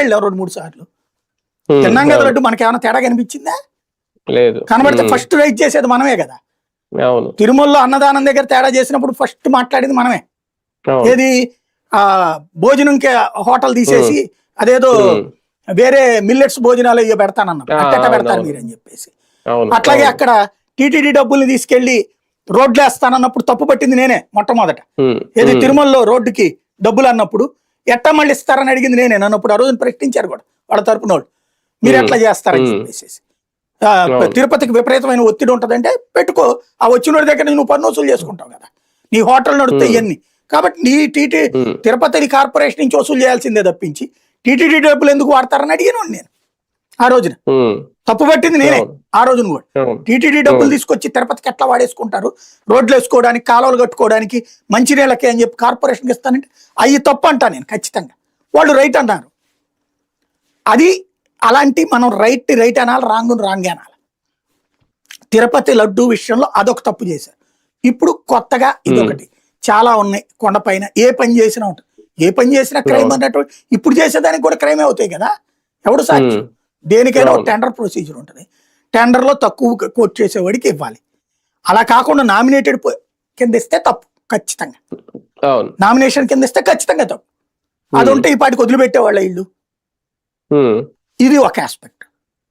వెళ్ళాం రెండు మూడు సార్లు. తిన్నాం కదా. లడ్డు మనకి ఏమైనా తేడా కనిపించిందా? లేదు. కనబడితే ఫస్ట్ రైట్ చేసేది మనమే కదా. తిరుమలలో అన్నదానం దగ్గర తేడా చేసినప్పుడు ఫస్ట్ మాట్లాడేది మనమే. ఏది? ఆ భోజనంకి హోటల్ తీసేసి అదేదో వేరే మిల్లెట్స్ భోజనాలు ఆ, అట్టట అవును, పెడతారు. మీరు అని చెప్పేసి. అట్లాగే. అక్కడ టీటీడీ డబ్బుల్ని తీసుకెళ్ళి రోడ్లు వేస్తానన్నప్పుడు తప్పు పట్టింది నేనే మొట్టమొదట. ఏది? తిరుమలలో రోడ్డుకి డబ్బులు అన్నప్పుడు ఎట్టా మళ్ళీ ఇస్తారని అడిగింది నేనే. నన్నప్పుడు ఆ రోజున ప్రశ్నించారు కూడా వాళ్ళ తరపున వాళ్ళు. మీరు ఎట్లా చేస్తారని. చెప్పేసి. తిరుపతికి విపరీతమైన ఒత్తిడి ఉంటదంటే పెట్టుకో. ఆ వచ్చిన వాడి దగ్గర నువ్వు పన్ను వసూలు చేసుకుంటావు కదా. నీ హోటల్ నడుస్తాయి. ఇవన్నీ కాబట్టి నీ టీటీ తిరుపతి కార్పొరేషన్ నుంచి వసూలు చేయాల్సిందే తప్పించి. టీటీడీ డబ్బులు ఎందుకు వాడతారని అడిగాను నేను ఆ రోజున. తప్పు పట్టింది నేనే. ఆ రోజున కూడా అవును. టీటీడీ డబ్బులు. తీసుకొచ్చి తిరుపతికి ఎట్లా వాడేసుకుంటారు? రోడ్లు వేసుకోవడానికి కాలువలు కట్టుకోవడానికి మంచినీళ్ళకి అని చెప్పి కార్పొరేషన్కి ఇస్తానంటే అవి తప్పు అంటా నేను ఖచ్చితంగా. వాళ్ళు రైట్ అన్నారు. అది అలాంటి మనం రైట్ రైట్ అనాలి రాంగ్ రాంగ్ అనాలి. తిరుపతి లడ్డు విషయంలో అదొక తప్పు చేశారు. ఇప్పుడు కొత్తగా ఇదొకటి. చాలా ఉన్నాయి. కొండపైన ఏ పని చేసినా ఉంటుంది. ఏ పని చేసినా క్రైమ్. అన్నట్టు ఇప్పుడు చేసేదానికి కూడా క్రైమే అవుతాయి కదా. ఎవడు సాక్షి? దేనికైనా ఒక. టెండర్ ప్రొసీజర్ ఉంటుంది. టెండర్లో తక్కువ కోట్ చేసేవాడికి ఇవ్వాలి. అలా కాకుండా నామినేటెడ్ కింద ఇస్తే తప్పు ఖచ్చితంగా. నామినేషన్ కింద ఇస్తే ఖచ్చితంగా తప్పు. అది ఉంటే ఈ పాటికి వదిలిపెట్టేవాళ్ళ ఇల్లు. ఇది ఒక ఆస్పెక్ట్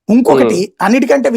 ఇంకొకటి అన్నిటికంటే